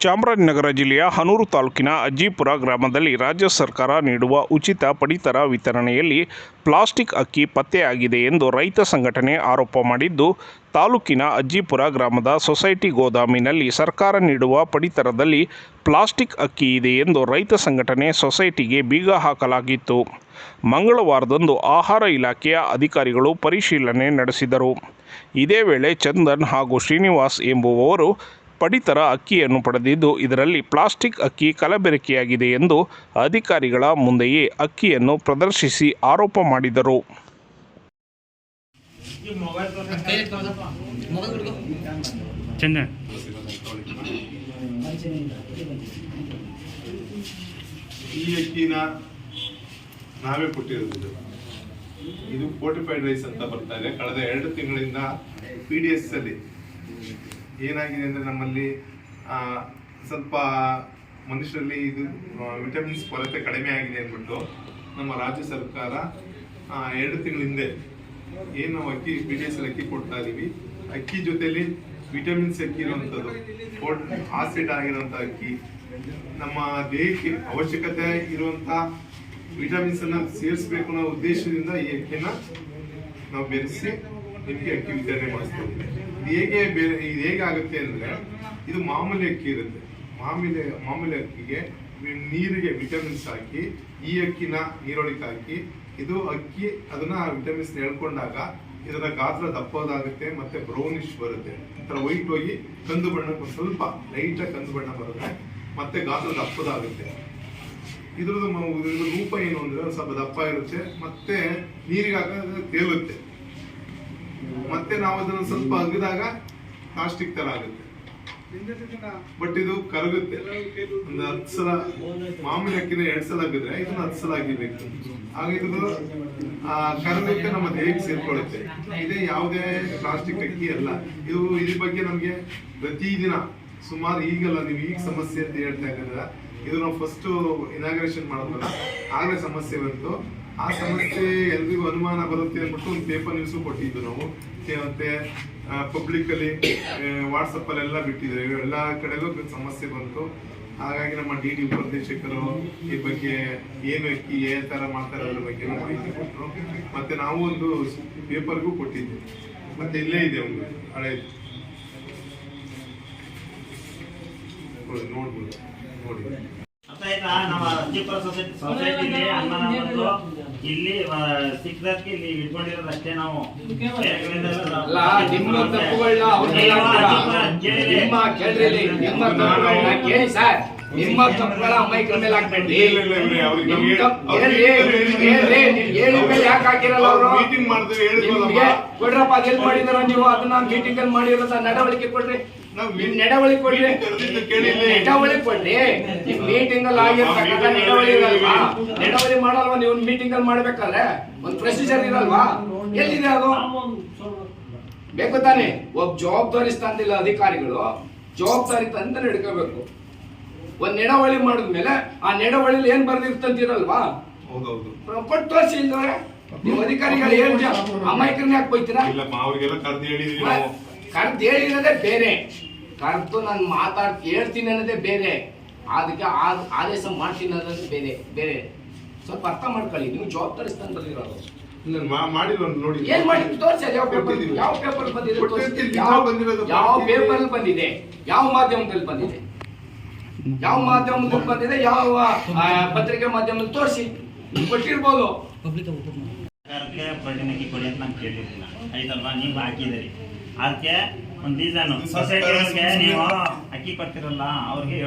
ಚಾಮರಾಜನಗರ ಜಿಲ್ಲೆಯ ಹನೂರು ತಾಲೂಕಿನ ಅಜ್ಜಿಪುರ ಗ್ರಾಮದಲ್ಲಿ ರಾಜ್ಯ ಸರ್ಕಾರ ನೀಡುವ ಉಚಿತ ಪಡಿತರ ವಿತರಣೆಯಲ್ಲಿ ಪ್ಲಾಸ್ಟಿಕ್ ಅಕ್ಕಿ ಪತ್ತೆಯಾಗಿದೆ ಎಂದು ರೈತ ಸಂಘಟನೆ ಆರೋಪ ಮಾಡಿದ್ದು, ತಾಲೂಕಿನ ಅಜ್ಜಿಪುರ ಗ್ರಾಮದ ಸೊಸೈಟಿ ಗೋದಾಮಿನಲ್ಲಿ ಸರ್ಕಾರ ನೀಡುವ ಪಡಿತರದಲ್ಲಿ ಪ್ಲಾಸ್ಟಿಕ್ ಅಕ್ಕಿ ಇದೆ ಎಂದು ರೈತ ಸಂಘಟನೆ ಸೊಸೈಟಿಗೆ ಬೀಗ ಹಾಕಲಾಗಿತ್ತು. ಮಂಗಳವಾರದಂದು ಆಹಾರ ಇಲಾಖೆಯ ಅಧಿಕಾರಿಗಳು ಪರಿಶೀಲನೆ ನಡೆಸಿದರು. ಇದೇ ವೇಳೆ ಚಂದನ್ ಹಾಗೂ ಶ್ರೀನಿವಾಸ್ ಎಂಬುವವರು ಪಡಿತರ ಅಕ್ಕಿಯನ್ನು ಪಡೆದಿದ್ದು ಇದರಲ್ಲಿ ಪ್ಲಾಸ್ಟಿಕ್ ಅಕ್ಕಿ ಕಲಬೆರಕೆಯಾಗಿದೆ ಎಂದು ಅಧಿಕಾರಿಗಳ ಮುಂದೆಯೇ ಅಕ್ಕಿಯನ್ನು ಪ್ರದರ್ಶಿಸಿ ಆರೋಪ ಮಾಡಿದರು. ಈ ಅಕ್ಕಿನ ನಾವೇ ಕೊಟ್ಟಿರೋದು ಇದು. ಇದು ಫೋರ್ಟಿಫೈಡ್ ರೈಸ್ ಅಂತ ಬರ್ತಾ ಇದೆ. ಕಳೆದ ಎರಡು ತಿಂಗಳಿಂದ ಪಿ ಡಿ ಎಸ್ ಅಲ್ಲಿ ಏನಾಗಿದೆ ಅಂದ್ರೆ ನಮ್ಮಲ್ಲಿ ಸ್ವಲ್ಪ ಮನುಷ್ಯರಲ್ಲಿ ಇದು ವಿಟಮಿನ್ಸ್ ಕೊರತೆ ಕಡಿಮೆ ಆಗಿದೆ ಅಂದ್ಬಿಟ್ಟು ನಮ್ಮ ರಾಜ್ಯ ಸರ್ಕಾರ ಎರಡು ತಿಂಗಳ ಹಿಂದೆ ಏನು ಅಕ್ಕಿ ಬಿ ಅಕ್ಕಿ ಕೊಡ್ತಾ ಇದೀವಿ. ಅಕ್ಕಿ ಜೊತೆಯಲ್ಲಿ ವಿಟಮಿನ್ಸ್ ಅಕ್ಕಿ ಇರುವಂಥದ್ದು. ಆಸಿಡ್ ಆಗಿರುವಂಥ ಅಕ್ಕಿ. ನಮ್ಮ ದೇಹಕ್ಕೆ ಅವಶ್ಯಕತೆ ಇರುವಂತ ವಿಟಮಿನ್ಸ್ ಅನ್ನ ಸೇರಿಸಬೇಕು ಅನ್ನೋ ಉದ್ದೇಶದಿಂದ ಈ ಅಕ್ಕಿನ ನಾವು ಬೆರೆಸಿ ನಿಮಗೆ ಅಕ್ಕಿ ವಿತರಣೆ ಮಾಡಿಸ್ತೀವಿ ಇದು ಹೇಗೆ ಬೇರೆ ಇದು ಹೇಗೆ ಆಗುತ್ತೆ ಅಂದ್ರೆ ಇದು ಮಾಮೂಲಿ ಅಕ್ಕಿ ಇರುತ್ತೆ. ಮಾಮೂಲಿ ಮಾಮೂಲಿ ಅಕ್ಕಿಗೆ ನೀರಿಗೆ ವಿಟಮಿನ್ಸ್ ಹಾಕಿ, ಈ ಅಕ್ಕಿನ ನೀರೊಳಗೆ ಹಾಕಿ, ಇದು ಅಕ್ಕಿ ಅದನ್ನ ವಿಟಮಿನ್ಸ್ ಹೇಳ್ಕೊಂಡಾಗ ಇದರ ಗಾತ್ರ ದಪ್ಪೋದಾಗುತ್ತೆ ಮತ್ತೆ ಬ್ರೌನಿಶ್ ಬರುತ್ತೆ. ಒಂಥರ ವೈಟ್ ಹೋಗಿ ಕಂದು ಬಣ್ಣಕ್ಕೆ ಸ್ವಲ್ಪ ಲೈಟಾಗಿ ಕಂದು ಬಣ್ಣ ಬರುತ್ತೆ, ಮತ್ತೆ ಗಾತ್ರ ದಪ್ಪದಾಗುತ್ತೆ. ಇದ್ರದ್ದು ರೂಪ ಏನು ಅಂದ್ರೆ ಸ್ವಲ್ಪ ದಪ್ಪ ಇರುತ್ತೆ, ಮತ್ತೆ ನೀರಿಗೆ ಹಾಕಿದ್ರೆ ತೇಲುತ್ತೆ. ಮತ್ತೆ ನಾವು ಅದನ್ನ ಸ್ವಲ್ಪ ಅಗದಾಗ ಪ್ಲಾಸ್ಟಿಕ್ ತರ ಆಗುತ್ತೆ. ಬಟ್ ಇದು ಕರಗುತ್ತೆ. ಒಂದು ಹತ್ತು ಸಲ ಮಾಮೂಲಿ ಅಕ್ಕಿನ ಎರಡ್ ಸಲ ಆಗಿದ್ರೆ ಇದನ್ನ ಹತ್ತು ಸಲ ಆಗಿರ್ಬೇಕು ಆಗ ಇದು ಆ, ಕರಗಕ್ಕೆ ನಮ್ಮ ದೇಹಕ್ಕೆ ಸೇರ್ಕೊಳ್ಳುತ್ತೆ. ಇದೇ ಯಾವುದೇ ಪ್ಲಾಸ್ಟಿಕ್ ಅಕ್ಕಿ ಅಲ್ಲ. ಇದು ಇದ್ರ ಬಗ್ಗೆ ನಮ್ಗೆ ಪ್ರತಿದಿನ ಸುಮಾರು ಈಗಲ್ಲ ನೀವು ಈಗ ಸಮಸ್ಯೆ ಅಂತ ಹೇಳ್ತಾ ಇದ್ದೀರ. ಇದು ನಾವು ಫಸ್ಟ್ ಇನಾಗ್ರೇಷನ್ ಮಾಡಿದ್ವಲ್ಲ ಆಗಲೇ ಸಮಸ್ಯೆ ಬಂತು. ಆ ಸಮಸ್ಯೆ ಎಲ್ರಿಗೂ ಅನುಮಾನ ಬರುತ್ತೆ ಅಂದ್ಬಿಟ್ಟು ಒಂದು ಪೇಪರ್ ನ್ಯೂಸು ಕೊಟ್ಟಿದ್ದು ನಾವು. ಮತ್ತೆ- ಮತ್ತೆ ಪಬ್ಲಿಕ್ ಅಲ್ಲಿ ವಾಟ್ಸಪ್ ಅಲ್ಲಿ ಎಲ್ಲ ಬಿಟ್ಟಿದ್ರೆ ಎಲ್ಲಾ ಕಡೆಗೂ ಸಮಸ್ಯೆ ಬಂತು. ಹಾಗಾಗಿ ನಮ್ಮ ಡಿ ಡಿ ಉಪನಿರ್ದೇಶಕರು ಈ ಬಗ್ಗೆ ಏನು ಅಕ್ಕಿ ಏನ್ ತರ ಮಾಡ್ತಾರೆ ಅದ್ರ ಬಗ್ಗೆ ಮಾಹಿತಿ ಕೊಟ್ಟರು ಮತ್ತೆ ನಾವು ಒಂದು ಪೇಪರ್ಗೂ ಕೊಟ್ಟಿದ್ದೆ ಮತ್ತೆ ಇಲ್ಲೇ ಇದೆ ಒಂದು ಹಳೆ ನೋಡ್ಬೋದು, ನೋಡಿ. ಸೊಸೈಟಿ ಇಲ್ಲಿ ಸಿಕ್ಕದಕ್ಕೆ ಇಲ್ಲಿ ಇಟ್ಕೊಂಡಿರೋದು ಅಷ್ಟೇ ನಾವು. ನಿಮ್ಮ ತಪ್ಪುಗಳನ್ನ ಅವ್ರಿಗೆ ನೀವು ಹಾಕ್ತೀರಾ? ಅಜ್ಜಿಪುರ ಕೇಳಿರಿ. ನಿಮ್ಮ ಕೇಳ್ರಿ ನಿಮ್ಮ ತಪ್ಪುಗಳನ್ನ ಕೇಳಿ ಸರ್. ನಿಮ್ಮ ತಪ್ಪುಗಳ ಅಮಾಯಕರ ಮೇಲೆ ಹಾಕ್ಬೇಡ್ರಿ ಹೇಳಿದ ಯಾಕೆ ಹಾಕಿರಲ್ಲ ಅವರು ಮೀಟಿಂಗ್ ಮಾಡ್ತೀವಿ ಹೇಳಿದ್ವಲ್ಲಮ್ಮ ನಿಮ್ಗೆ ಕೊಡ್ರಪ್ಪ ಅದೆಲ್ಲಿ ಮಾಡಿದಾರ ನೀವು? ಅದನ್ನ ಮೀಟಿಂಗ್ ಅಲ್ಲಿ ಮಾಡಿರೋ ನಡವಳಿಕೆ ಕೊಡ್ರಿ. ನಡವಳಿಕೆ ಕೊಡ್ರಿ. ನಡವಳಿಕೆ ಕೊಡ್ರಿ. ಮೀಟಿಂಗ್ ಅಲ್ಲಿ ಆಗಿರ್ತಕ್ಕಂಥ meeting ಮಾಡಲ್ವಾ ನೀವು ಮೀಟಿಂಗ್ ಅಲ್ಲಿ ಮಾಡ್ಬೇಕಾದ್ರೆ ಒಂದು ಪ್ರೊಸೀಜರ್ ಇರಲ್ವಾ? ಎಲ್ಲಿದೆ ಅದು? ಬೇಕು ತಾನೆ? ಒಬ್ಬ ಜವಾಬ್ದಾರಿ ಸ್ಥಾನದಿಲ್ಲ ಅಧಿಕಾರಿಗಳು ಜವಾಬ್ದಾರಿ ತಂದ ನಡ್ಕೋಬೇಕು ಒಂದ್ ನೆಡವಳಿ ಮಾಡಿದ್ಮೇಲೆ ಆ ನಡವಳಿಲಿ ಏನ್ ಬರ್ದಿರ್ತಂತಿರಲ್ವಾ ಕೊಟ್ಟು ತೋರಿಸಿ ಇಲ್ದವ್ರೆ. ನೀವು ಅಧಿಕಾರಿಗಳು ಏನ್ ಅಮಾಯಕರನ್ನ ಯಾಕೆ ಬೈತೀರಾ ಕರೆದು ಹೇಳಿರೋದೇ ಬೇರೆ. ಕರ್ದು ನಾನು ಮಾತಾಡ್ ಹೇಳ್ತೀನಿ ಅನ್ನೋದೇ ಬೇರೆ. ಅದಕ್ಕೆ ಆದೇಶ ಮಾಡ್ತೀನಿ ಅನ್ನೋದೇ ಬೇರೆ ಬೇರೆ. ಸ್ವಲ್ಪ ಅರ್ಥ ಮಾಡ್ಕೊಳ್ಳಿ ನೀವು ಜವಾಬ್ದಾರಿ ಮಾಡಿರೋ ನೋಡಿ. ಏನ್ ಮಾಡಿ ತೋರಿಸಿ ಯಾವ ಪೇಪರ್. ಯಾವ ಪೇಪರ್ ಬಂದಿದೆ ತೋರ್ಸಿ. ಯಾವ. ಪೇಪರ್ ಬಂದಿದೆ? ಯಾವ ಮಾಧ್ಯಮದಲ್ಲಿ ಬಂದಿದೆ? ಯಾವ ಮಾಧ್ಯಮದಲ್ಲಿ ಬಂದಿದೆ? ಯಾವ ಪತ್ರಿಕೆ ಮಾಧ್ಯಮದಲ್ಲಿ ತೋರಿಸಿ. ಕೊಟ್ಟಿರ್ಬೋದು. ಸರ್ಕಾರಕ್ಕೆ ಅಕ್ಕಿ ಕೊಡಿ ಅಂತ ನಾನು ಕೇಳಿರ್ಲಿಲ್ಲ. ಆಯ್ತಲ್ವಾ? ನೀವು ಹಾಕಿದಿರಿ ಅದಕ್ಕೆ ಒಂದು ರೀಸನ್ ಇದು ಸೊಸೈಟಿ ಸರ್ಕಾರ ಅವ್ರಿಗೆ ನೀವು ಅಕ್ಕಿ ಕೊಡ್ತಿರಲ್ಲ ಅವ್ರಿಗೆ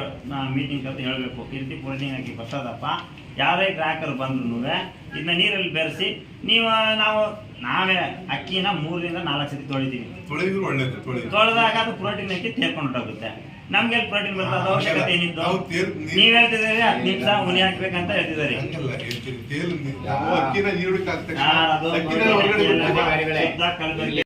ಮೀಟಿಂಗ್ ಕರೆದು ಹೇಳಬೇಕು. ಕೀರ್ತಿ ರೀತಿ ಅಕ್ಕಿ ಬರ್ತದಪ್ಪ. ಯಾರೇ ಗ್ರಾಹಕರು ಬಂದ್ರು ಇದನ್ನ ನೀರಲ್ಲಿ ಬೆರೆಸಿ ನೀವು ನಾವು ನಾವೇ ಅಕ್ಕಿನ ಮೂರರಿಂದ ನಾಲ್ಕು ಸತಿ ತೊಳಿತೀವಿ. ತೊಳೆದಾಗ ಅದು ಪ್ರೋಟೀನ್ ಅಕ್ಕಿ ತೇರ್ಕೊಂಡು ಹೋಗುತ್ತೆ ನಮ್ಗೆ ಪ್ರೋಟೀನ್ ಬರ್ತದ? ಅವಶ್ಯಕತೆ ಏನಿತ್ತು ನಾವು ಹೇಳ್ತಿದ್ದೀರಿ ಹತ್ತು ನಿಮಿಷ ಉನಿ ಹಾಕ್ಬೇಕಂತ ಹೇಳ್ತಿದ್ದೀರಿ. ಕಲಬೆರಕೆ